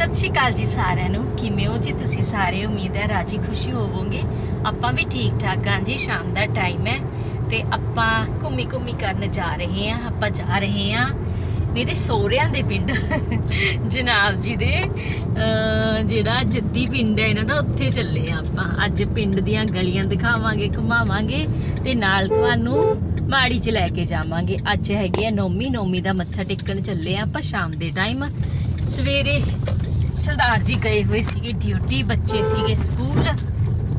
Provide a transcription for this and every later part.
ਸਤਿ ਸ਼੍ਰੀ ਅਕਾਲ ਜੀ ਸਾਰਿਆਂ ਨੂੰ। ਕਿਵੇਂ ਹੋ ਜੀ ਤੁਸੀਂ ਸਾਰੇ? ਉਮੀਦ ਹੈ ਰਾਜੀ ਖੁਸ਼ੀ ਹੋਵੋਗੇ। ਆਪਾਂ ਵੀ ਠੀਕ ਠਾਕ ਹਾਂ ਜੀ, ਸ਼ਾਮ ਦਾ ਟਾਈਮ ਹੈ ਤੇ ਆਪਾਂ ਘੁੰਮੀ ਘੁੰਮੀ ਕਰਨ ਜਾ ਰਹੇ ਹਾਂ, ਆਪਾਂ ਜਾ ਰਹੇ ਹਾਂ ਮੇਰੇ ਸੋਹਰਿਆਂ ਦੇ ਪਿੰਡ, ਜਨਾਬ ਜੀ ਦੇ ਜਿਹੜਾ ਜੱਦੀ ਪਿੰਡ ਹੈ ਇਹਨਾਂ ਦਾ, ਉੱਥੇ ਚੱਲੇ ਆ ਆਪਾਂ। ਅੱਜ ਪਿੰਡ ਦੀਆਂ ਗਲੀਆਂ ਦਿਖਾਵਾਂਗੇ, ਘੁਮਾਵਾਂਗੇ ਤੇ ਨਾਲ ਤੁਹਾਨੂੰ ਮਾੜੀ ਚ ਲੈ ਕੇ ਜਾਵਾਂਗੇ। ਅੱਜ ਹੈਗੀ ਆ ਨੌਮੀ ਨੌਮੀ ਦਾ ਮੱਥਾ ਟੇਕਣ ਚੱਲੇ ਆ ਆਪਾਂ ਸ਼ਾਮ ਦੇ ਟਾਈਮ ਸਵੇਰੇ ਸਰਦਾਰ ਜੀ ਗਏ ਹੋਏ ਸੀਗੇ ਡਿਊਟੀ ਬੱਚੇ ਸੀਗੇ ਸਕੂਲ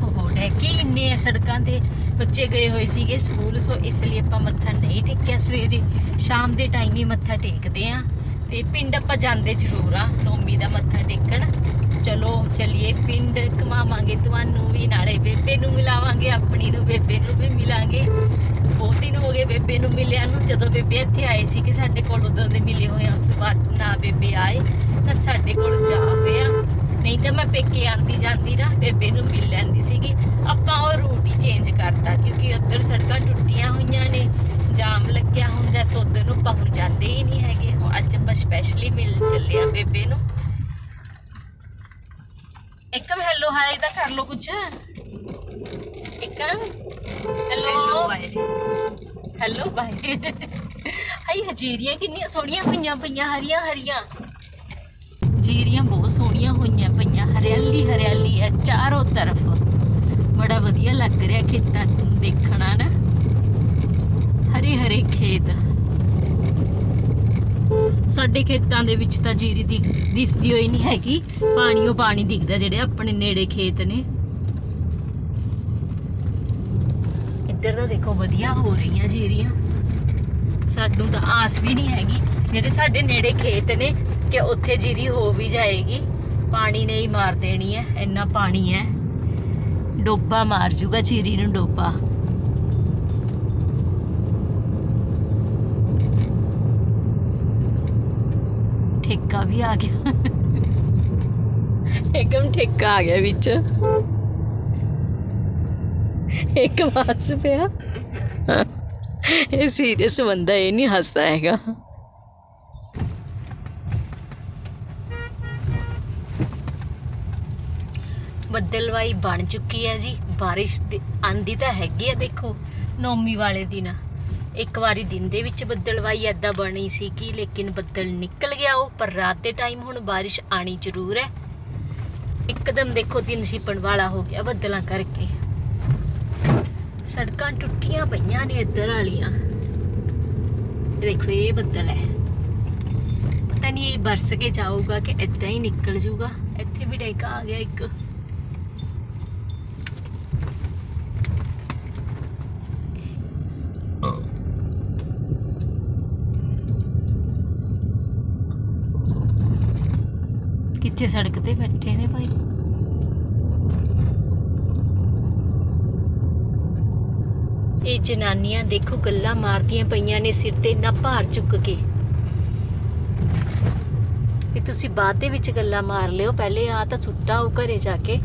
ਉਹ ਡੈਕੀ ਇੰਨੇ ਆ ਸੜਕਾਂ ਤੇ। ਬੱਚੇ ਗਏ ਹੋਏ ਸੀਗੇ ਸਕੂਲ ਸੋ ਇਸ ਲਈ ਆਪਾਂ ਮੱਥਾ ਨਹੀਂ ਟੇਕਿਆ ਸਵੇਰੇ। ਸ਼ਾਮ ਦੇ ਟਾਈਮ ਹੀ ਮੱਥਾ ਟੇਕਦੇ ਆ। ਤੇ ਪਿੰਡ ਆਪਾਂ ਜਾਂਦੇ ਜ਼ਰੂਰ ਆ, ਨੌਮੀ ਦਾ ਮੱਥਾ ਟੇਕਣ। ਚਲੋ ਚਲਿਏ ਪਿੰਡ ਘੁਮਾਵਾਂਗੇ ਤੁਹਾਨੂੰ ਵੀ ਨਾਲੇ ਬੇਬੇ ਨੂੰ ਮਿਲਾਵਾਂਗੇ ਆਪਣੀ ਨੂੰ ਬੇਬੇ ਨੂੰ ਵੀ ਮਿਲਾਂਗੇ। ਬਹੁਤ ਦਿਨ ਹੋ ਗਏ ਬੇਬੇ ਨੂੰ ਮਿਲਿਆ ਨੂੰ ਜਦੋਂ ਬੇਬੇ ਇੱਥੇ ਆਏ ਸੀ ਕਿ ਸਾਡੇ ਕੋਲ ਉਦੋਂ ਦੇ ਮਿਲੇ ਹੋਏ ਆ, ਉਸ ਤੋਂ ਬਾਅਦ ਨਾ ਬੇਬੇ ਆਏ ਨਾ ਸਾਡੇ ਕੋਲ ਜਾ ਪਿਆ ਨਹੀਂ ਤਾਂ ਮੈਂ ਪੇਕੇ ਆਂਦੀ ਜਾਂਦੀ ਨਾ ਬੇਬੇ ਨੂੰ ਮਿਲ ਲੈਂਦੀ ਸੀਗੀ। ਆਪਾਂ ਉਹ ਰੂਟ ਹੀ ਚੇਂਜ ਕਰਤਾ ਕਿਉਂਕਿ ਉੱਧਰ ਸੜਕਾਂ ਟੁੱਟੀਆਂ ਹੋਈਆਂ ਨੇ ਜਾਮ ਲੱਗਿਆ ਹੁੰਦਾ ਸੋ ਉੱਧਰ ਨੂੰ ਆਪਾਂ ਹੁਣ ਜਾਂਦੇ ਹੀ ਨਹੀਂ ਹੈਗੇ। ਅੱਜ ਆਪਾਂ ਸਪੈਸ਼ਲੀ ਮਿਲ ਚੱਲੇ ਆ ਬੇਬੇ ਨੂੰ। ਇੱਕਮ ਹੈਲੋ ਹਾਈ ਤਾਂ ਕਰ ਲੋ ਕੁਛ। ਇੱਕਮ ਹੈਲੋ ਹੈਲੋ ਬਾਈ ਹਾਈ ਹਜੀਰੀਆਂ ਕਿੰਨੀਆਂ ਸੋਹਣੀਆਂ ਪਈਆਂ ਪਈਆਂ ਹਰੀਆਂ ਹਰੀਆਂ। ਜੀਰੀਆਂ ਬਹੁਤ ਸੋਹਣੀਆਂ ਹੋਈਆਂ ਪਈਆਂ ਹਰਿਆਲੀ ਹਰਿਆਲੀ ਹੈ ਚਾਰੋਂ ਤਰਫ। ਬੜਾ ਵਧੀਆ ਲੱਗ ਰਿਹਾ ਖੇਤਾਂ ਦੇਖਣਾ ਨਾ। ਹਰੇ ਹਰੇ ਖੇਤ। ਸਾਡੇ ਖੇਤਾਂ ਦੇ ਵਿੱਚ ਤਾਂ ਜੀਰੀ ਦਿਖ ਦਿਸਦੀ ਹੋਈ ਨਹੀਂ ਹੈਗੀ। ਪਾਣੀ ਉਹ ਪਾਣੀ ਦਿਖਦਾ ਜਿਹੜੇ ਆਪਣੇ ਨੇੜੇ ਖੇਤ ਨੇ। ਇੱਧਰ ਤਾਂ ਦੇਖੋ ਵਧੀਆ ਹੋ ਰਹੀਆਂ ਜੀਰੀਆਂ। ਸਾਨੂੰ ਤਾਂ ਆਸ ਵੀ ਨਹੀਂ ਹੈਗੀ। ਜਿਹੜੇ ਸਾਡੇ ਨੇੜੇ ਖੇਤ ਨੇ, ਕਿ ਉੱਥੇ ਜੀਰੀ ਹੋ ਵੀ ਜਾਏਗੀ। ਪਾਣੀ ਨੇ ਹੀ ਮਾਰ ਦੇਣੀ ਹੈ, ਇੰਨਾ ਪਾਣੀ ਹੈ। ਡੋਬਾ ਮਾਰ ਜੂਗਾ ਜੀਰੀ ਨੂੰ ਡੋਬਾ। ਠੇਕਾ ਵੀ ਆ ਗਿਆ। ਇੱਕਦਮ ਠੇਕਾ ਆ ਗਿਆ ਵਿੱਚ। ਇੱਕ ਮਾਸ ਪਿਆ। ਇਹ ਸੀਰੀਅਸ ਬੰਦਾ, ਇਹ ਨਹੀਂ ਹੱਸਦਾ ਹੈਗਾ। ਬੱਦਲਵਾਈ ਬਣ ਚੁੱਕੀ ਹੈ ਜੀ। ਬਾਰਿਸ਼ ਦੀ- ਆਂਦੀ ਤਾਂ ਹੈਗੀ ਆ ਦੇਖੋ, ਨੌਮੀ ਵਾਲੇ ਦਿਨ। ਇੱਕ ਵਾਰੀ ਦਿਨ ਦੇ ਵਿੱਚ ਬੱਦਲਵਾਈ ਐਦਾਂ ਬਣੀ ਸੀ ਕਿ ਲੇਕਿਨ ਬੱਦਲ ਨਿਕਲ ਗਿਆ ਉਹ, ਪਰ ਰਾਤ ਦੇ ਟਾਈਮ ਹੁਣ ਬਾਰਿਸ਼ ਆਣੀ ਜ਼ਰੂਰ ਹੈ। ਇੱਕਦਮ ਦੇਖੋ ਦਿਨ ਛਿਪਣ ਵਾਲਾ ਹੋ ਗਿਆ ਬੱਦਲਾਂ ਕਰਕੇ। ਸੜਕਾਂ ਟੁੱਟੀਆਂ ਪਈਆਂ ਨੇ ਇੱਧਰ ਵਾਲੀਆਂ। ਦੇਖੋ ਇਹ ਬੱਦਲ ਹੈ। ਪਤਾ ਨਹੀਂ ਇਹ ਬਰਸ ਕੇ ਜਾਊਗਾ ਕਿ ਇੱਦਾਂ ਹੀ ਨਿਕਲ ਜਾਊਗਾ ਇੱਥੇ ਵੀ ਡੇਕਾ ਆ ਗਿਆ ਇੱਕ। ਕਿੱਥੇ ਸੜਕ ਤੇ ਬੈਠੇ ਨੇ ਭਾਈ। ਇਹ ਜਨਾਨੀਆਂ ਦੇਖੋ ਗੱਲਾਂ ਮਾਰਦੀਆਂ ਪਈਆਂ ਨੇ, ਸਿਰ ਤੇ ਇੰਨਾ ਭਾਰ ਚੁੱਕ ਕੇ। ਇਹ ਤੁਸੀਂ ਬਾਅਦ ਦੇ ਵਿੱਚ ਗੱਲਾਂ ਮਾਰ ਲਿਓ, ਪਹਿਲੇ ਆ ਤਾਂ ਸੁੱਟਾ ਉਹ ਘਰੇ ਜਾ ਕੇ।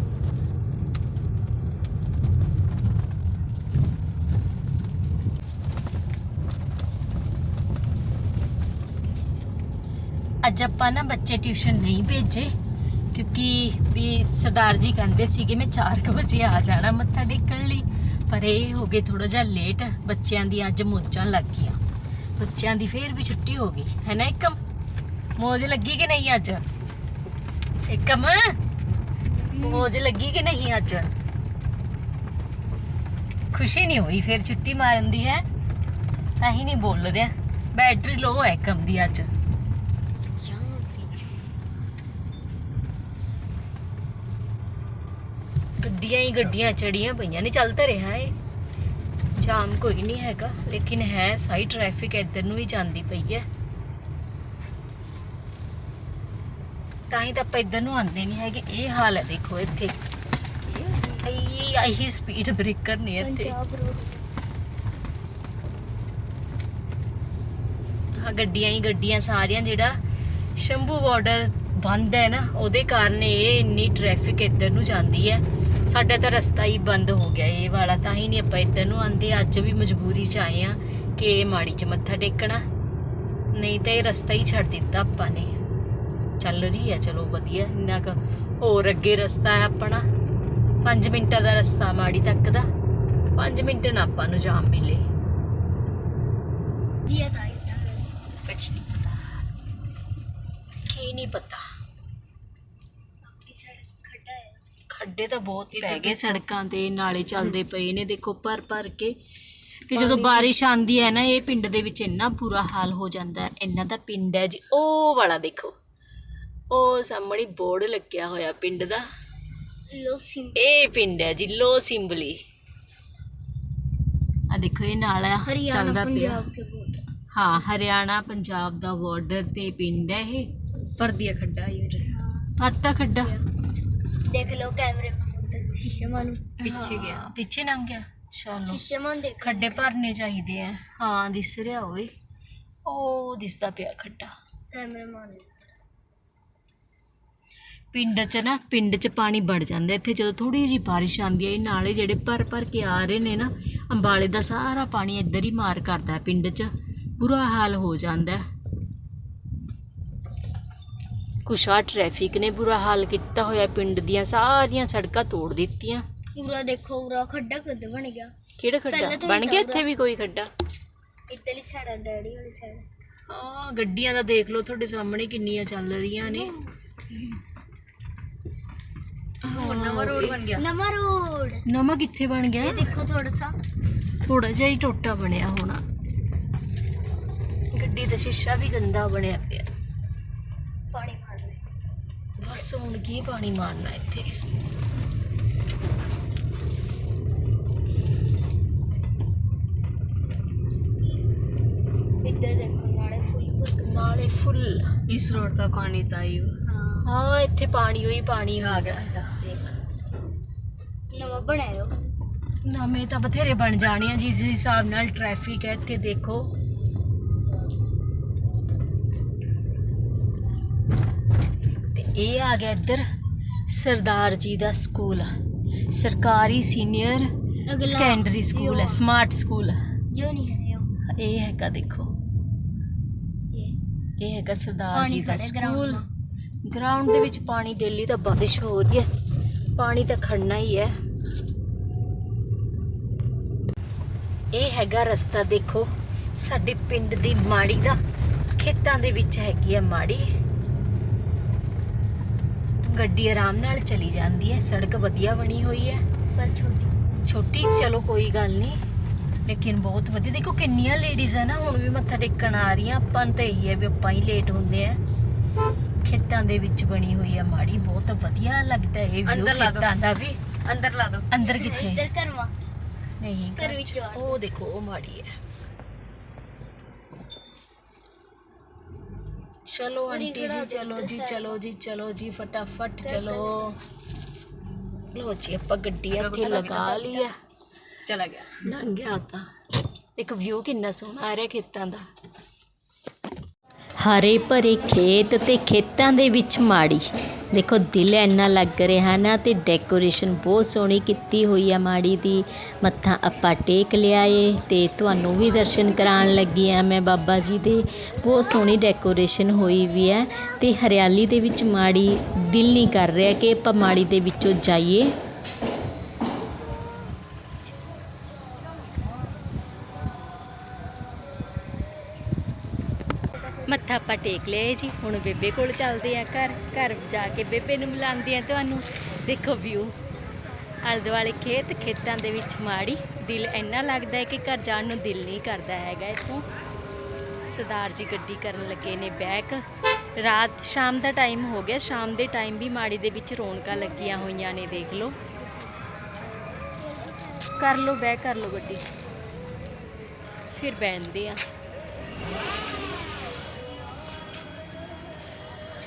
ਅੱਜ ਆਪਾਂ ਨਾ ਬੱਚੇ ਟਿਊਸ਼ਨ ਨਹੀਂ ਭੇਜੇ, ਕਿਉਂਕਿ ਵੀ ਸਰਦਾਰ ਜੀ ਕਹਿੰਦੇ ਸੀਗੇ ਮੈਂ 4 ਵਜੇ ਆ ਜਾਣਾ ਮੱਥਾ ਟੇਕਣ ਲਈ, ਪਰ ਇਹ ਹੋ ਗਏ ਥੋੜਾ ਜਿਹਾ ਲੇਟ ਬੱਚਿਆਂ ਦੀ ਅੱਜ ਮੋਜਾਂ ਲੱਗ ਗਈਆਂ। ਬੱਚਿਆਂ ਦੀ ਫੇਰ ਵੀ ਛੁੱਟੀ ਹੋ ਗਈ। ਹੈ ਨਾ ਇੱਕਮ? ਮੋਜ ਲੱਗੀ ਕਿ ਨਹੀਂ ਅੱਜ? ਇੱਕਮ? ਮੋਜ ਲੱਗੀ ਕਿ ਨਹੀਂ ਅੱਜ? ਖੁਸ਼ੀ ਨਹੀਂ ਹੋਈ ਫਿਰ ਛੁੱਟੀ ਮਾਰਨ ਦੀ, ਹੈ? ਤਾਂ ਹੀ ਨਹੀਂ ਬੋਲ ਰਿਹਾ। ਬੈਟਰੀ ਲੋ ਹੈ ਇੱਕਮ ਦੀ ਅੱਜ। ਗੱਡੀਆਂ ਹੀ ਗੱਡੀਆਂ ਚੜੀਆਂ ਪਈਆਂ ਨੇ ਚੱਲ ਤਾਂ ਰਿਹਾ ਏ। ਜਾਮ ਕੋਈ ਨਹੀਂ ਹੈਗਾ ਲੇਕਿਨ ਹੈ ਸਾਈ ਟ੍ਰੈਫਿਕ ਇੱਧਰ ਨੂੰ ਹੀ ਜਾਂਦੀ ਪਈ ਹੈ। ਤਾਂ ਹੀ ਤਾਂ ਆਪਾਂ ਇੱਧਰ ਨੂੰ ਆਉਂਦੇ ਨਹੀਂ ਹੈਗੇ ਇਹ ਹਾਲ ਹੈ ਦੇਖੋ ਇੱਥੇ। ਆਈ ਆਈ ਸਪੀਡ ਬ੍ਰੇਕਰ ਨੇ ਇੱਥੇ। ਹਾਂ ਗੱਡੀਆਂ ਹੀ ਗੱਡੀਆਂ ਸਾਰੀਆਂ ਜਿਹੜਾ ਸ਼ੰਭੂ ਬਾਰਡਰ ਬੰਦ ਹੈ ਨਾ ਉਹਦੇ ਕਾਰਨ ਇਹ ਇੰਨੀ ਟ੍ਰੈਫਿਕ ਇੱਧਰ ਨੂੰ ਜਾਂਦੀ ਹੈ। ਸਾਡਾ ਤਾਂ ਰਸਤਾ ਹੀ ਬੰਦ ਹੋ ਗਿਆ ਇਹ ਵਾਲਾ ਤਾਂ ਹੀ ਨਹੀਂ ਆਪਾਂ ਇੱਧਰ ਨੂੰ ਆਂਦੇ ਅੱਜ ਵੀ ਮਜਬੂਰੀ 'ਚ ਆਏ ਆ ਕਿ ਮਾੜੀ 'ਚ ਮੱਥਾ ਟੇਕਣਾ। ਨਹੀਂ ਤਾਂ ਇਹ ਰਸਤਾ ਹੀ ਛੱਡ ਦਿੱਤਾ ਆਪਾਂ ਨੇ। ਚੱਲ ਰਹੀ ਆ ਚਲੋ ਵਧੀਆ ਇੰਨਾ ਕੁ ਹੋਰ ਅੱਗੇ ਰਸਤਾ ਹੈ ਆਪਣਾ। 5 ਮਿੰਟਾਂ ਦਾ ਰਸਤਾ ਮਾੜੀ ਤੱਕ ਦਾ। 5 ਮਿੰਟ ਨਾ ਆਪਾਂ ਨੂੰ ਜਾਮ ਮਿਲੇ। ਦੀਆ ਦਾ ਕੁਛ ਨਹੀਂ ਪਤਾ। ਕੀ ਨਹੀਂ ਪਤਾ। ਖੱਡੇ ਤਾਂ ਬਹੁਤ ਪੈ ਗਏ ਸੜਕਾਂ ਤੇ ਨਾਲੇ ਚੱਲਦੇ ਪਏ ਨੇ ਦੇਖੋ ਭਰ ਭਰ ਕੇ। ਤੇ ਜਦੋਂ ਬਾਰਿਸ਼ ਆਂਦੀ ਹੈ ਨਾ ਇਹ ਪਿੰਡ ਦੇ ਵਿੱਚ ਇੰਨਾ ਬੁਰਾ ਹਾਲ ਹੋ ਜਾਂਦਾ ਹੈ। ਇਹਨਾਂ ਦਾ ਪਿੰਡ ਹੈ ਜੀ। ਉਹ ਵਾਲਾ ਦੇਖੋ। ਉਹ ਸਾਹਮਣੇ ਬੋਰਡ ਲੱਗਿਆ ਹੋਇਆ ਪਿੰਡ ਦਾ। ਲੋ ਸਿੰਬਲੀ ਇਹ ਪਿੰਡ ਹੈ ਜੀ ਲੋ ਸਿੰਬਲੀ। ਆ ਦੇਖੋ ਇਹ ਨਾਲ ਆ ਚੱਲਦਾ ਪਿਆ। ਹਾਂ ਹਰਿਆਣਾ ਪੰਜਾਬ ਦਾ ਬਾਰਡਰ ਤੇ ਪਿੰਡ ਹੈ ਇਹ। ਪਰਦੀਆ ਖੱਡਾ ਯਾਰ ਪਰਤਾ ਖੱਡਾ। ਦੇਖ ਲਓ ਕੈਮਰੇ ਸ਼ੀਸ਼ੇ ਮਾਨੂੰ ਪਿੱਛੇ ਗਿਆ। ਪਿੱਛੇ ਲੰਘ ਗਿਆ। ਚਲੋ ਸ਼ੀਸ਼ੇ ਮਾਨ ਦੇਖ ਖੱਡੇ ਭਰਨੇ ਚਾਹੀਦੇ ਆ। ਹਾਂ ਦਿਸ ਰਿਹਾ ਹੋਵੇ ਉਹ ਦਿਸਦਾ ਪਿਆ ਖੱਡਾ। ਕੈਮਰੇ ਮਾਨ ਪਿੰਡ 'ਚ ਨਾ ਪਿੰਡ 'ਚ ਪਾਣੀ ਵੜ ਜਾਂਦਾ। ਇੱਥੇ ਜਦੋਂ ਥੋੜੀ ਜਿਹੀ ਬਾਰਿਸ਼ ਆਉਂਦੀ ਹੈ ਨਾਲੇ ਜਿਹੜੇ ਭਰ ਭਰ ਕੇ ਆ ਰਹੇ ਨੇ ਨਾ ਅੰਬਾਲੇ ਦਾ ਸਾਰਾ ਪਾਣੀ ਇੱਧਰ ਹੀ ਮਾਰ ਕਰਦਾ ਪਿੰਡ 'ਚ। ਬੁਰਾ ਹਾਲ ਹੋ ਜਾਂਦਾ। ਕੁਸ਼ਾ ਟ੍ਰੈਫਿਕ ਨੇ ਬੁਰਾ ਹਾਲ ਕੀਤਾ ਹੋਇਆ ਪਿੰਡ ਦੀਆਂ ਸਾਰੀਆਂ ਸੜਕਾਂ ਤੋੜ ਦਿੱਤੀਆਂ। ਉਰਾ ਦੇਖੋ ਉਰਾ ਖੱਡਾ ਕਿੱਦ ਬਣ ਗਿਆ। ਕਿਹੜਾ ਖੱਡਾ? ਬਣ ਗਿਆ ਇੱਥੇ ਵੀ ਕੋਈ ਖੱਡਾ? ਇਤਲੀ ਸਾਡਾ ਡੈਡੀ ਵਾਲੀ ਸਾਈਡ ਆ ਗੱਡੀਆਂ ਦਾ ਦੇਖ ਲਓ ਤੁਹਾਡੇ ਸਾਹਮਣੇ ਕਿੰਨੀਆਂ ਚੱਲ ਰਹੀਆਂ ਨੇ। ਹੁਣ ਕਿੱਥੇ ਬਣ ਗਿਆ? ਦੇਖੋ ਥੋੜਾ ਸਾ। ਥੋੜਾ ਜਿਹਾ ਹੀ ਟੋਟਾ ਬਣਿਆ ਹੋਣਾ। ਗੱਡੀ ਦਾ ਸ਼ੀਸ਼ਾ ਵੀ ਗੰਦਾ ਬਣਿਆ ਪਿਆ। ਪਾਣੀ ਬਸ ਹੁਣ ਕੀ ਪਾਣੀ ਮਾਰਨਾ ਇੱਥੇ? ਦੇਖੋ ਇਸ ਰੋਡ ਦਾ ਪਾਣੀ ਤਾਂ ਹੀ। ਹਾਂ ਇੱਥੇ ਪਾਣੀ ਹੋਈ ਪਾਣੀ ਆ ਗਿਆ। ਨਵਾਂ ਬਣਾਇਓ ਨਵੇਂ ਤਾਂ ਬਥੇਰੇ ਬਣ ਜਾਣੇ ਆ ਜਿਸ ਹਿਸਾਬ ਨਾਲ ਟ੍ਰੈਫਿਕ ਹੈ ਇੱਥੇ ਦੇਖੋ। ਇਹ ਆ ਗਿਆ ਇੱਧਰ ਸਰਦਾਰ ਜੀ ਦਾ ਸਕੂਲ। ਸਰਕਾਰੀ ਸੀਨੀਅਰ ਸੈਕੰਡਰੀ ਸਕੂਲ ਹੈ ਸਮਾਰਟ ਸਕੂਲ। ਜੋ ਨਹੀਂ ਹੈ ਇਹ ਹੈਗਾ ਦੇਖੋ। ਇਹ। ਹੈਗਾ ਸਰਦਾਰ ਜੀ ਦਾ ਸਕੂਲ। ਗਰਾਊਂਡ ਦੇ ਵਿੱਚ ਪਾਣੀ ਡੇਲੀ ਤਾਂ ਬਾਰਿਸ਼ ਹੋ ਰਹੀ ਹੈ। ਪਾਣੀ ਤਾਂ ਖੜਨਾ ਹੀ ਹੈ। ਇਹ ਹੈਗਾ ਰਸਤਾ ਦੇਖੋ। ਸਾਡੇ ਪਿੰਡ ਦੀ ਮਾੜੀ ਦਾ ਖੇਤਾਂ ਦੇ ਵਿੱਚ ਹੈਗੀ ਹੈ ਮਾੜੀ। ਗੱਡੀ ਆਰਾਮ ਨਾਲ ਚਲੀ ਜਾਂਦੀ ਹੈ ਸੜਕ ਵਧੀਆ ਬਣੀ ਹੋਈ ਹੈ। ਪਰ ਛੋਟੀ। ਛੋਟੀ ਚਲੋ ਕੋਈ ਗੱਲ ਨਹੀਂ ਲੇਕਿਨ ਬਹੁਤ ਵਧੀਆ। ਦੇਖੋ ਕਿੰਨੀਆਂ ਲੇਡੀਜ਼ ਆ ਨਾ ਹੁਣ ਵੀ ਮੱਥਾ ਟੇਕਣ ਆ ਰਹੀਆਂ। ਆਪਾਂ ਤਾਂ ਇਹੀ ਹੈ ਵੀ ਆਪਾਂ ਹੀ ਲੇਟ ਹੁੰਦੇ ਆ। ਖੇਤਾਂ ਦੇ ਵਿੱਚ ਬਣੀ ਹੋਈ ਆ ਮਾੜੀ ਬਹੁਤ ਵਧੀਆ ਲੱਗਦਾ ਇਹ ਵੀ ਖੇਤਾਂ ਦਾ ਵੀ। ਅੰਦਰ ਲਾ ਦੋ। ਅੰਦਰ ਕਿੱਥੇ? ਅੰਦਰ ਕਰਵਾ ਨਹੀਂ ਘਰ ਵਿੱਚ ਉਹ ਦੇਖੋ ਉਹ ਮਾੜੀ ਹੈ। ਚਲੋ ਆਂਟੀ ਜੀ ਚਲੋ ਜੀ ਚਲੋ ਜੀ ਚਲੋ ਜੀ ਫਟਾਫਟ ਚਲੋ ਲੋ ਜੀ ਆਪਾਂ ਗੱਡੀ ਇੱਥੇ ਲਗਾ ਲਈ ਆ ਚਲਾ ਗਿਆ। ਲੰਘ ਗਿਆ ਤਾਂ। ਇੱਕ ਵਿਊ ਕਿੰਨਾ ਸੋਹਣਾ ਆ ਰਿਹਾ ਖੇਤਾਂ ਦਾ। ਹਰੇ ਭਰੇ ਖੇਤ ਤੇ ਖੇਤਾਂ ਦੇ ਵਿੱਚ ਮਾੜੀ। ਦੇਖੋ ਦਿਲ ਇੰਨਾ ਲੱਗ ਰਿਹਾ ਨਾ ਤੇ ਡੈਕੋਰੇਸ਼ਨ ਬਹੁਤ ਸੋਹਣੀ ਕੀਤੀ ਹੋਈ ਆ ਮਾੜੀ ਦੀ। ਮੱਥਾ ਆਪਾਂ ਟੇਕ ਲਿਆ ਏ ਤੇ ਤੁਹਾਨੂੰ ਵੀ ਦਰਸ਼ਨ ਕਰਾਉਣ ਲੱਗੀ ਆ ਮੈਂ ਬਾਬਾ ਜੀ ਦੇ। ਬਹੁਤ ਸੋਹਣੀ ਡੈਕੋਰੇਸ਼ਨ ਹੋਈ ਵੀ ਹੈ ਤੇ ਹਰਿਆਲੀ ਦੇ ਵਿੱਚ ਮਾੜੀ ਦਿਲ ਨਹੀਂ ਕਰ ਰਿਹਾ ਕਿ ਆਪਾਂ ਮਾੜੀ ਦੇ ਵਿੱਚੋਂ ਜਾਈਏ। ਮੱਥਾ ਆਪਾਂ ਟੇਕ ਲਿਆ ਜੀ। ਹੁਣ ਬੇਬੇ ਕੋਲ ਚੱਲਦੇ ਆ ਘਰ। ਘਰ ਜਾ ਕੇ ਬੇਬੇ ਨੂੰ ਮਿਲਾਉਂਦੇ ਆ ਤੁਹਾਨੂੰ। ਦੇਖੋ ਵਿਊ ਆਲੇ ਦੁਆਲੇ ਖੇਤ, ਖੇਤਾਂ ਦੇ ਵਿੱਚ ਮਾੜੀ। ਦਿਲ ਇੰਨਾ ਲੱਗਦਾ ਹੈ ਕਿ ਘਰ ਜਾਣ ਨੂੰ ਦਿਲ ਨਹੀਂ ਕਰਦਾ ਹੈਗਾ ਇੱਥੋਂ। ਸਰਦਾਰ ਜੀ ਗੱਡੀ ਕਰਨ ਲੱਗੇ ਨੇ ਬੈਕ ਰਾਤ, ਸ਼ਾਮ ਦਾ ਟਾਈਮ ਹੋ ਗਿਆ। ਸ਼ਾਮ ਦੇ ਟਾਈਮ ਵੀ ਮਾੜੀ ਦੇ ਵਿੱਚ ਰੌਣਕਾਂ ਲੱਗੀਆਂ ਹੋਈਆਂ ਨੇ, ਦੇਖ ਲਓ। ਕਰ ਲਓ ਬੈਕ ਕਰ ਲਓ ਗੱਡੀ। ਫਿਰ ਬੈਠਦੇ ਆ।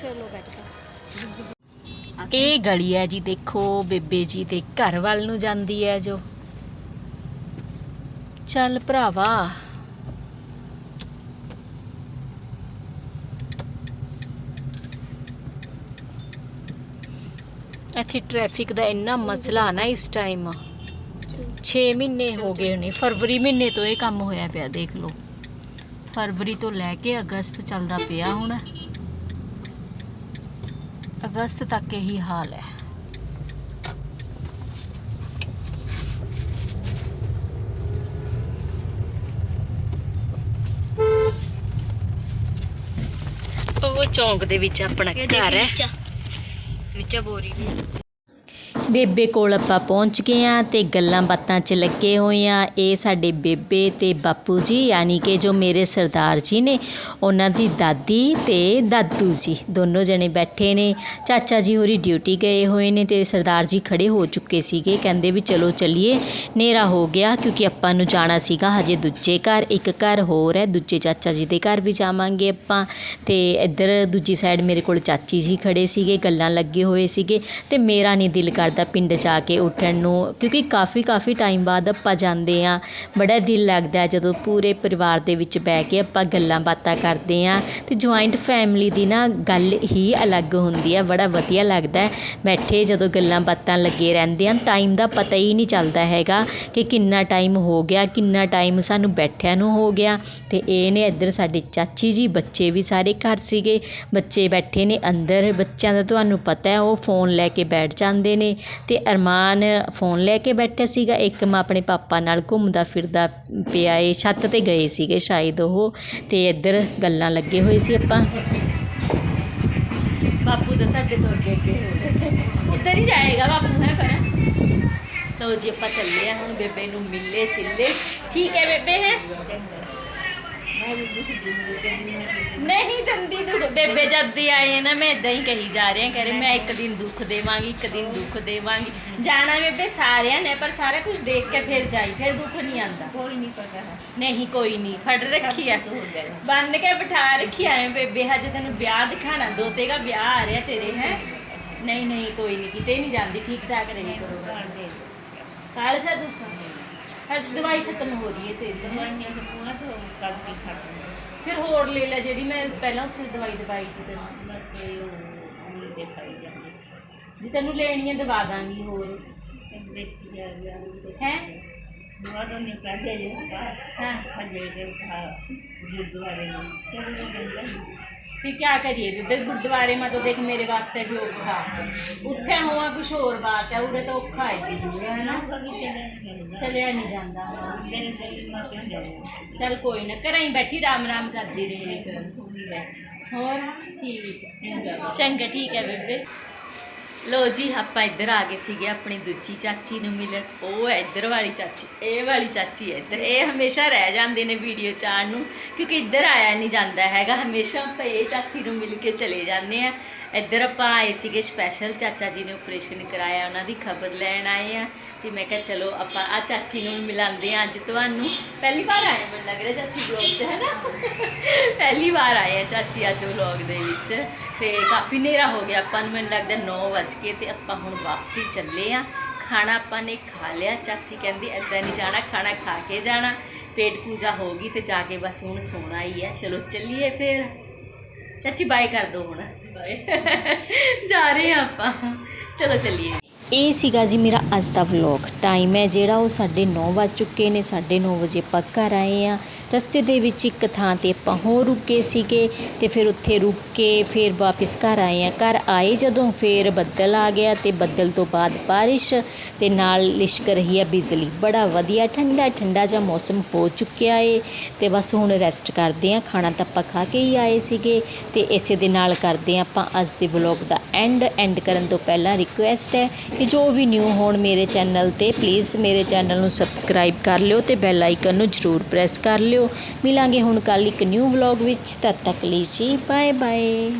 ਚਲੋ ਬੈਠੋ ਇਹ ਗਲੀ ਹੈ ਜੀ, ਦੇਖੋ, ਬੇਬੇ ਜੀ ਦੇ ਘਰ ਵੱਲ ਨੂੰ ਜਾਂਦੀ ਹੈ ਜੋ। ਚੱਲ ਭਰਾਵਾ। ਇੱਥੇ ਟ੍ਰੈਫਿਕ ਦਾ ਇੰਨਾ ਮਸਲਾ ਨਾ ਇਸ ਟਾਈਮ 6 ਮਹੀਨੇ ਹੋ ਗਏ ਨੇ ਫਰਵਰੀ ਮਹੀਨੇ ਤੋਂ ਇਹ ਕੰਮ ਹੋਇਆ ਪਿਆ, ਦੇਖ ਲਓ। ਫਰਵਰੀ ਤੋਂ ਲੈ ਕੇ ਅਗਸਤ ਚੱਲਦਾ ਪਿਆ ਹੁਣ। ਅਗਸਤ ਤੱਕ ਇਹੀ ਹਾਲ ਹੈ। ਉਹ ਚੌਂਕ ਦੇ ਵਿੱਚ ਆਪਣਾ ਘਰ ਹੈ। ਨੀਚੇ ਬੋਰੀ ਵੀ ਬੇਬੇ ਕੋਲ ਆਪਾਂ ਪਹੁੰਚ ਗਏ ਆ ਤੇ ਗੱਲਾਂ ਬਾਤਾਂ 'ਚ ਲੱਗੇ ਹੋਏ ਆ ਇਹ ਸਾਡੇ ਬੇਬੇ ਤੇ ਬਾਪੂ ਜੀ, ਯਾਨੀ ਕਿ ਜੋ ਮੇਰੇ ਸਰਦਾਰ ਜੀ ਨੇ, ਉਹਨਾਂ ਦੀ ਦਾਦੀ ਤੇ ਦਾਦੂ ਜੀ, ਦੋਨੋਂ ਜਣੇ ਬੈਠੇ ਨੇ। ਚਾਚਾ ਜੀ ਹੋਰੀ ਡਿਊਟੀ ਗਏ ਹੋਏ ਨੇ ਤੇ ਸਰਦਾਰ ਜੀ ਖੜੇ ਹੋ ਚੁੱਕੇ ਸੀਗੇ, ਕਹਿੰਦੇ ਵੀ ਚਲੋ ਚੱਲੀਏ। ਹਨੇਰਾ ਹੋ ਗਿਆ ਕਿਉਂਕਿ ਆਪਾਂ ਨੂੰ ਜਾਣਾ ਸੀਗਾ ਹਜੇ ਦੂਜੇ ਘਰ, ਇੱਕ ਘਰ ਹੋਰ ਹੈ, ਦੂਜੇ ਚਾਚਾ ਜੀ ਦੇ ਘਰ ਵੀ ਜਾਵਾਂਗੇ ਆਪਾਂ। ਤੇ ਇੱਧਰ ਦੂਜੀ ਸਾਈਡ ਮੇਰੇ ਕੋਲ ਚਾਚੀ ਜੀ ਖੜੇ ਸੀਗੇ, ਗੱਲਾਂ ਲੱਗੇ ਹੋਏ ਸੀਗੇ। ਤੇ ਮੇਰਾ ਨਹੀਂ ਦਿਲ ਕਰਦਾ ਪਿੰਡ ਜਾ ਕੇ ਉੱਠਣ ਨੂੰ, ਕਿਉਂਕਿ ਕਾਫੀ ਕਾਫੀ ਟਾਈਮ ਬਾਅਦ ਆਪਾਂ ਜਾਂਦੇ ਹਾਂ। ਬੜਾ ਦਿਲ ਲੱਗਦਾ ਜਦੋਂ ਪੂਰੇ ਪਰਿਵਾਰ ਦੇ ਵਿੱਚ ਬਹਿ ਕੇ ਆਪਾਂ ਗੱਲਾਂ ਬਾਤਾਂ ਕਰਦੇ ਹਾਂ। ਅਤੇ ਜੁਆਇੰਟ ਫੈਮਿਲੀ ਦੀ ਨਾ ਗੱਲ ਹੀ ਅਲੱਗ ਹੁੰਦੀ ਹੈ, ਬੜਾ ਵਧੀਆ ਲੱਗਦਾ ਬੈਠੇ ਜਦੋਂ ਗੱਲਾਂ ਬਾਤਾਂ ਲੱਗੇ ਰਹਿੰਦੇ ਹਨ ਟਾਈਮ ਦਾ ਪਤਾ ਹੀ ਨਹੀਂ ਚੱਲਦਾ ਹੈਗਾ ਕਿ ਕਿੰਨਾ ਟਾਈਮ ਹੋ ਗਿਆ, ਕਿੰਨਾ ਟਾਈਮ ਸਾਨੂੰ ਬੈਠਿਆਂ ਨੂੰ ਹੋ ਗਿਆ। ਤੇ ਇਹ ਨੇ ਇੱਧਰ ਸਾਡੇ ਚਾਚੀ ਜੀ, ਬੱਚੇ ਵੀ ਸਾਰੇ ਘਰ ਸੀਗੇ। ਬੱਚੇ ਬੈਠੇ ਨੇ ਅੰਦਰ, ਬੱਚਿਆਂ ਦਾ ਤੁਹਾਨੂੰ ਪਤਾ ਹੈ, ਉਹ ਫੋਨ ਲੈ ਕੇ ਬੈਠ ਜਾਂਦੇ ਨੇ। ਤੇ ਅਰਮਾਨ ਫੋਨ ਲੈ ਕੇ ਬੈਠਾ ਸੀਗਾ। ਇੱਕ ਮੈਂ ਆਪਣੇ ਪਾਪਾ ਨਾਲ ਘੁੰਮਦਾ ਫਿਰਦਾ ਪਿਆ ਏ, ਛੱਤ ਤੇ ਗਏ ਸੀਗੇ ਸ਼ਾਇਦ ਉਹ। ਤੇ ਇੱਧਰ ਗੱਲਾਂ ਲੱਗੇ ਹੋਏ ਸੀ ਆਪਾਂ। ਬਾਪੂ ਦਾ ਸਾਡੇ ਤੋਂ ਅੱਗੇ ਅੱਗੇ। ਉੱਧਰ ਹੀ ਜਾਏਗਾ ਬਾਪੂ, ਹੈ ਪਰ ਲਓ ਜੀ, ਆਪਾਂ ਚੱਲੇ ਆ ਹੁਣ ਬੇਬੇ ਨੂੰ ਮਿਲੇ, ਚਿੱਲੇ। ਠੀਕ ਹੈ ਬੇਬੇ, ਹੈ? ਨਹੀਂ ਦੰਦੀ ਦੁੱਖ ਬੇਬੇ ਜਦ ਦੀ ਆਏ ਨਾ ਮੈਂ ਇਦਾਂ ਹੀ ਕਹੀ ਜਾ ਰਹੀ ਕਹ ਰਹੀ ਮੈਂ ਇੱਕ ਦਿਨ ਦੁੱਖ ਦੇਵਾਂਗੀ ਇੱਕ ਦਿਨ ਦੁੱਖ ਦੇਵਾਂਗੀ। ਜਾਣਾ ਬੇਬੇ ਸਾਰਿਆਂ ਨੇ ਪਰ ਸਾਰਾ ਕੁਝ ਦੇਖ ਕੇ ਫਿਰ ਜਾਈ ਫਿਰ ਦੁੱਖ ਨਹੀਂ ਆਂਦਾ ਕੋਈ ਨਹੀਂ ਪਤਾ ਹੈ। ਨਹੀਂ ਕੋਈ ਨਹੀਂ ਫੜ ਰੱਖੀ ਆ। ਬੰਨ ਕੇ ਬਿਠਾ ਰੱਖੀ ਆਏ ਬੇਬੇ ਹਜੇ ਤੈਨੂੰ ਵਿਆਹ ਦਿਖਾਣਾ ਦੋਤੇ ਦਾ ਵਿਆਹ ਆ ਰਿਹਾ ਤੇਰੇ ਹੈ? ਨਹੀਂ ਨਹੀਂ ਕੋਈ ਨਹੀਂ ਕਿਤੇ ਨਹੀਂ ਜਾਂਦੀ ਠੀਕ ਠਾਕ ਰਹੀ ਕਰੋ ਕਾਲ ਦੁੱਖ। ਦਵਾਈ ਖਤਮ ਹੋ ਰਹੀ ਹੈ ਤੇਰੀ ਦਵਾਈਆਂ ਤੋਂ ਪੂਰਾ ਤੋਂ ਕੱਲ ਦੀ ਖਾਤੀ ਫਿਰ ਹੋਰ ਲੈ ਲੈ ਜਿਹੜੀ ਮੈਂ ਪਹਿਲਾਂ ਉੱਥੇ ਦਵਾਈ ਦਵਾਈ ਸੀ ਤੈਨੂੰ। ਬਸ ਇਹ ਉਹ ਉਹ ਦਿਖਾਈ ਜਾਂਦੀ। ਜੇ ਤੈਨੂੰ ਲੈਣੀ ਹੈ ਦਵਾ ਦਾਂਗੀ ਹੋਰ। ਦੇਖੀ ਜਾ ਰਿਹਾ ਹੈ? ਦੁਆ ਤੋਂ ਨਿਕਲ ਜੇ ਹਾਂ। ਹਜੇ ਦੇ ਖਾ ਗੁਰਦੁਆਰੇ ਨੂੰ। ਚਲੋ ਜੰਗਲ कि क्या करिए? गुरुद्वारे में तो देख मेरे वास्ते भी औखा। उठे हुआ कुछ और बात है उड़े तो औखा है। ना? चलिया नहीं जाता चल कोई ना, घर ही बैठी, राम राम करती रही और ठीक चंगा, ठीक है बेबे ਲੋ ਜੀ, ਆਪਾਂ ਇੱਧਰ ਆ ਗਏ ਸੀਗੇ ਆਪਣੀ ਦੂਜੀ ਚਾਚੀ ਨੂੰ ਮਿਲਣ। ਉਹ ਹੈ ਇੱਧਰ ਵਾਲੀ ਚਾਚੀ, ਇਹ ਵਾਲੀ ਚਾਚੀ ਹੈ ਇੱਧਰ। ਇਹ ਹਮੇਸ਼ਾ ਰਹਿ ਜਾਂਦੇ ਨੇ ਵੀਡੀਓ ਚਾਣ ਨੂੰ, ਕਿਉਂਕਿ ਇੱਧਰ ਆਇਆ ਨਹੀਂ ਜਾਂਦਾ ਹੈਗਾ। ਹਮੇਸ਼ਾ ਆਪਾਂ ਇਹ ਚਾਚੀ ਨੂੰ ਮਿਲ ਕੇ ਚਲੇ ਜਾਂਦੇ ਆ ਇੱਧਰ ਆਪਾਂ ਆਏ ਸੀਗੇ ਸਪੈਸ਼ਲ ਚਾਚਾ ਜੀ ਨੇ ਆਪਰੇਸ਼ਨ ਕਰਾਇਆ, ਉਹਨਾਂ ਦੀ ਖਬਰ ਲੈਣ ਆਏ ਆ ਤੇ ਮੈਂ ਕਿਹਾ, ਚਲੋ ਆਪਾਂ ਆ ਚਾਚੀ ਨੂੰ ਮਿਲਾਉਂਦੇ ਆ ਅੱਜ ਤੁਹਾਨੂੰ। ਪਹਿਲੀ ਵਾਰ ਆਏ ਮੈਨੂੰ ਲੱਗ ਰਿਹਾ ਚਾਚੀ ਬਲੌਗ 'ਚ, ਹੈ ਨਾ? ਪਹਿਲੀ ਵਾਰ ਆਏ ਆ ਚਾਚੀ ਅੱਜ ਵਲੌਗ ਦੇ ਵਿੱਚ। ਤੇ ਕਾਫੀ ਹਨੇਰਾ ਹੋ ਗਿਆ। ਆਪਾਂ ਨੂੰ ਮੈਨੂੰ ਲੱਗਦਾ 9 ਵਜ ਕੇ ਤੇ ਆਪਾਂ ਹੁਣ ਵਾਪਸੀ ਚੱਲੇ ਆ। ਖਾਣਾ ਆਪਾਂ ਨੇ ਖਾ ਲਿਆ। ਚਾਚੀ ਕਹਿੰਦੀ ਐਦਾਂ ਨਹੀਂ ਜਾਣਾ ਖਾਣਾ ਖਾ ਕੇ ਜਾਣਾ। ਪੇਟ ਪੂਜਾ ਹੋ ਗਈ ਤੇ ਜਾ ਕੇ ਬਸ ਹੁਣ ਸੋਣਾ ਹੀ ਹੈ। ਚਲੋ ਚੱਲੀਏ ਫਿਰ। ਚਾਚੀ ਬਾਏ ਕਰ ਦੋ ਹੁਣ। ਬਾਏ ਜਾ ਰਹੇ ਆ ਆਪਾਂ। ਚਲੋ ਚੱਲੀਏ। ਇਹ ਸੀਗਾ ਜੀ ਮੇਰਾ ਅੱਜ ਦਾ ਵਲੌਗ ਟਾਈਮ ਹੈ ਜਿਹੜਾ ਉਹ 9:30 ਵੱਜ ਚੁੱਕੇ ਨੇ 9:30 ਵਜੇ ਆਪਾਂ ਘਰ ਆਏ ਆ ਰਸਤੇ ਦੇ ਵਿੱਚ ਇੱਕ ਥਾਂ ਤੇ ਆਪਾਂ ਹੋਰ ਰੁਕੇ ਸੀਗੇ ਤੇ ਫਿਰ ਉੱਥੇ ਰੁਕ ਕੇ ਫਿਰ ਵਾਪਸ ਘਰ ਆਏ ਆ ਘਰ ਆਏ ਜਦੋਂ ਫਿਰ ਬੱਦਲ ਆ ਗਿਆ ਤੇ ਬੱਦਲ ਤੋਂ ਬਾਅਦ ਬਾਰਿਸ਼ ਤੇ ਨਾਲ ਲਿਸ਼ਕ ਰਹੀ ਹੈ ਬਿਜਲੀ। ਬੜਾ ਵਧੀਆ, ਠੰਡਾ ਠੰਡਾ ਜਿਹਾ ਮੌਸਮ ਹੋ ਚੁੱਕਿਆ ਏ ਤੇ ਬਸ ਹੁਣ ਰੈਸਟ ਕਰਦੇ ਆ ਖਾਣਾ ਤਾਂ ਆਪਾਂ ਖਾ ਕੇ ਹੀ ਆਏ ਸੀਗੇ ਤੇ ਇਸੇ ਦੇ ਨਾਲ ਕਰਦੇ ਆ ਆਪਾਂ ਅੱਜ ਦੇ ਵਲੌਗ ਦਾ ਐਂਡ ਐਂਡ ਕਰਨ ਤੋਂ ਪਹਿਲਾਂ ਰਿਕੁਐਸਟ ਹੈ ਕਿ ਜੋ ਵੀ ਨਿਊ ਹੋਣ ਮੇਰੇ ਚੈਨਲ ਤੇ ਪਲੀਜ਼ ਮੇਰੇ ਚੈਨਲ ਨੂੰ ਸਬਸਕ੍ਰਾਈਬ ਕਰ ਲਿਓ ਤੇ ਬੈਲ ਆਈਕਨ ਨੂੰ ਜ਼ਰੂਰ ਪ੍ਰੈਸ ਕਰ ਲਿਓ। ਮਿਲਾਂਗੇ ਹੁਣ ਕੱਲ ਇੱਕ ਨਿਊ ਵਲੌਗ ਵਿੱਚ, ਤਦ ਤੱਕ ਲਈ ਜੀ ਬਾਏ ਬਾਏ